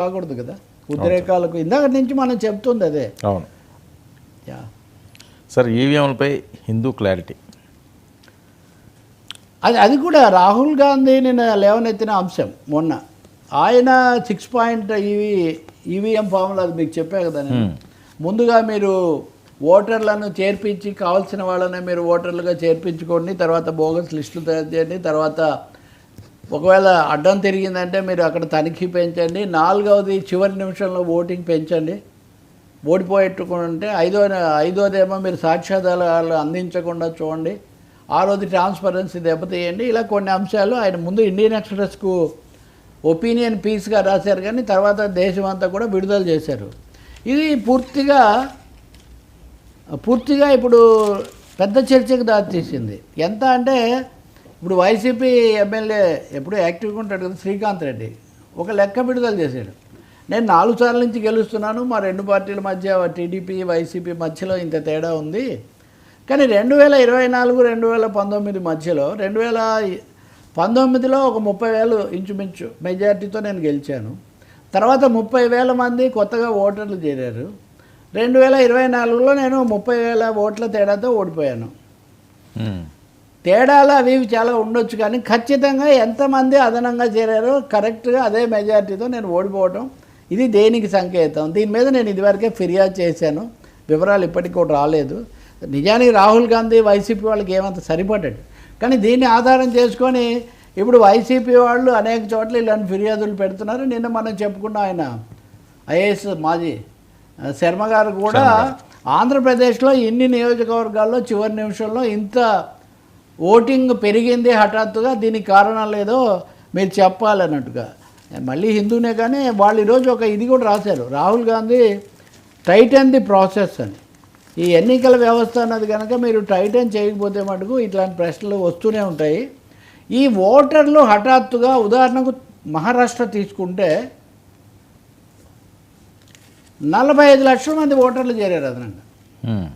కాకూడదు కదా? ఉద్రేకాలకు ఇందాక నుంచి మనం చెప్తుంది అదే. అవును. సార్ ఈవీఎంలపై హిందూ క్లారిటీ. అది అది కూడా రాహుల్ గాంధీ నేను లేవనెత్తిన అంశం మొన్న. ఆయన సిక్స్ పాయింట్ ఈవీ ఈవీఎం ఫామ్లో అది మీకు చెప్పా కదా నేను. ముందుగా మీరు ఓటర్లను చేర్పించి కావాల్సిన వాళ్ళని మీరు ఓటర్లుగా చేర్పించుకోండి తర్వాత బోగస్ లిస్టులు తయారు చేయండి తర్వాత ఒకవేళ అడ్డం తిరిగిందంటే మీరు అక్కడ తనిఖీ పెంచండి. నాలుగవది చివరి నిమిషంలో ఓటింగ్ పెంచండి. ఓడిపోయేట్టుకుంటే ఐదో ఐదోదేమో మీరు సాక్ష్యాధారాలు అందించకుండా చూడండి. ఆరోది ట్రాన్స్పరెన్సీ దెబ్బతీయండి. ఇలా కొన్ని అంశాలు ఆయన ముందు ఇండియన్ ఎక్స్ప్రెస్కు ఒపీనియన్ పీస్గా రాశారు కానీ తర్వాత దేశం అంతా కూడా విడుదల చేశారు. ఇది పూర్తిగా పూర్తిగా ఇప్పుడు పెద్ద చర్చకు దారితీసింది. ఎంత అంటే ఇప్పుడు వైసీపీ ఎమ్మెల్యే ఎప్పుడు యాక్టివ్గా ఉంటాడు కదా శ్రీకాంత్ రెడ్డి. ఒక లెక్క విడుదల చేశాడు. నేను నాలుగు సార్ల నుంచి గెలుస్తున్నాను మా రెండు పార్టీల మధ్య టీడీపీ వైసీపీ మధ్యలో ఇంత తేడా ఉంది. కానీ రెండు వేల ఇరవై నాలుగు రెండు వేల పంతొమ్మిది మధ్యలో రెండు వేల పంతొమ్మిదిలో ఒక ముప్పై వేలు ఇంచుమించు మెజార్టీతో నేను గెలిచాను. తర్వాత ముప్పై వేల మంది కొత్తగా ఓటర్లు చేరారు. రెండు వేల ఇరవై నాలుగులో నేను ముప్పై వేల ఓట్ల తేడాతో ఓడిపోయాను. తేడాలు అవి చాలా ఉండొచ్చు కానీ ఖచ్చితంగా ఎంతమంది అదనంగా చేరారో కరెక్ట్గా అదే మెజారిటీతో నేను ఓడిపోవటం ఇది దేనికి సంకేతం? దీని మీద నేను ఇదివరకే ఫిర్యాదు చేశాను. వివరాలు ఇప్పటికి కూడా రాలేదు. నిజానికి రాహుల్ గాంధీ వైసీపీ వాళ్ళకి ఏమంత సరిపడ్డాడు కానీ దీన్ని ఆధారం చేసుకొని ఇప్పుడు వైసీపీ వాళ్ళు అనేక చోట్ల ఇలాంటి ఫిర్యాదులు పెడుతున్నారు. నిన్న మనం చెప్పుకున్న ఆయన ఐఏఎస్ మాజీ శర్మ గారు కూడా ఆంధ్రప్రదేశ్లో ఇన్ని నియోజకవర్గాల్లో చివరి నిమిషంలో ఇంత ఓటింగ్ పెరిగింది హఠాత్తుగా దీనికి కారణం లేదో మీరు చెప్పాలన్నట్టుగా. మళ్ళీ హిందూనే కానీ వాళ్ళు ఈరోజు ఒక ఇది కూడా రాశారు. Rahul Gandhi tighten the process అని. ఈ ఎన్నికల వ్యవస్థ అన్నది కనుక మీరు టైటన్ చేయకపోతే మటుకు ఇట్లాంటి ప్రశ్నలు వస్తూనే ఉంటాయి. ఈ ఓటర్లు హఠాత్తుగా ఉదాహరణకు మహారాష్ట్ర తీసుకుంటే నలభై ఐదు లక్షల మంది ఓటర్లు చేరారు అదనంగా. మ్మ్.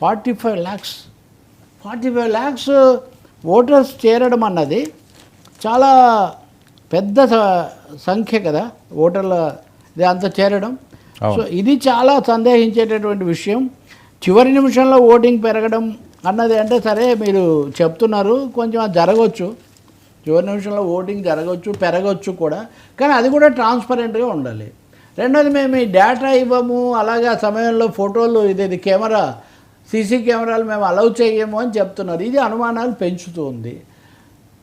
Forty five lakhs forty five lakhs voters చేరడం అన్నది చాలా పెద్ద సంఖ్య కదా ఓటర్ల ఇది అంత చేరడం. సో ఇది చాలా సందేహించేటటువంటి విషయం. చివరి నిమిషంలో ఓటింగ్ పెరగడం అన్నది అంటే సరే మీరు చెప్తున్నారు కొంచెం అది జరగవచ్చు చివరి నిమిషంలో ఓటింగ్ జరగవచ్చు పెరగవచ్చు కూడా. కానీ అది కూడా ట్రాన్స్పరెంట్గా ఉండాలి. రెండోది మేము ఈ డేటా ఇవ్వము అలాగే ఆ సమయంలో ఫోటోలు ఇది కెమెరా సీసీ కెమెరాలు మేము అలౌ చేయము అని చెప్తున్నారు. ఇది అనుమానాలు పెంచుతుంది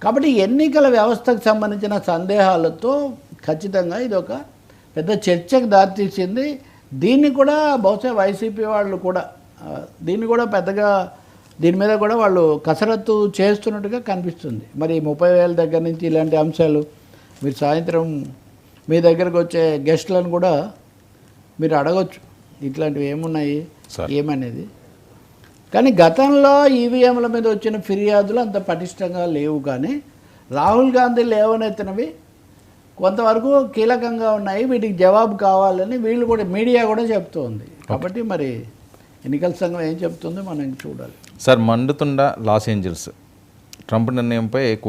కాబట్టి ఎన్నికల వ్యవస్థకు సంబంధించిన సందేహాలతో ఖచ్చితంగా ఇది ఒక పెద్ద చర్చకు దారితీసింది. దీన్ని కూడా బహుశా వైసీపీ వాళ్ళు కూడా దీన్ని కూడా పెద్దగా దీని మీద కూడా వాళ్ళు కసరత్తు చేస్తున్నట్టుగా కనిపిస్తుంది. మరి ముప్పై వేల దగ్గర నుంచి ఇలాంటి అంశాలు మీరు సాయంత్రం మీ దగ్గరకు వచ్చే గెస్ట్లను కూడా మీరు అడగొచ్చు. ఇట్లాంటివి ఏమున్నాయి. ఏమనేది? కానీ గతంలో ఈవీఎంల మీద వచ్చిన ఫిర్యాదులు అంత పటిష్టంగా లేవు కానీ రాహుల్ గాంధీ లేవనెత్తినవి కొంతవరకు కీలకంగా ఉన్నాయి వీటికి జవాబు కావాలని వీళ్ళు కూడా మీడియా కూడా చెప్తోంది. కాబట్టి మరి ఎన్నికల సంఘం ఏం చెప్తుందో మనం చూడాలి. సార్ మండుతుండ లాస్ ఏంజల్స్. ట్రంప్ నిర్ణయంపై కోర్టు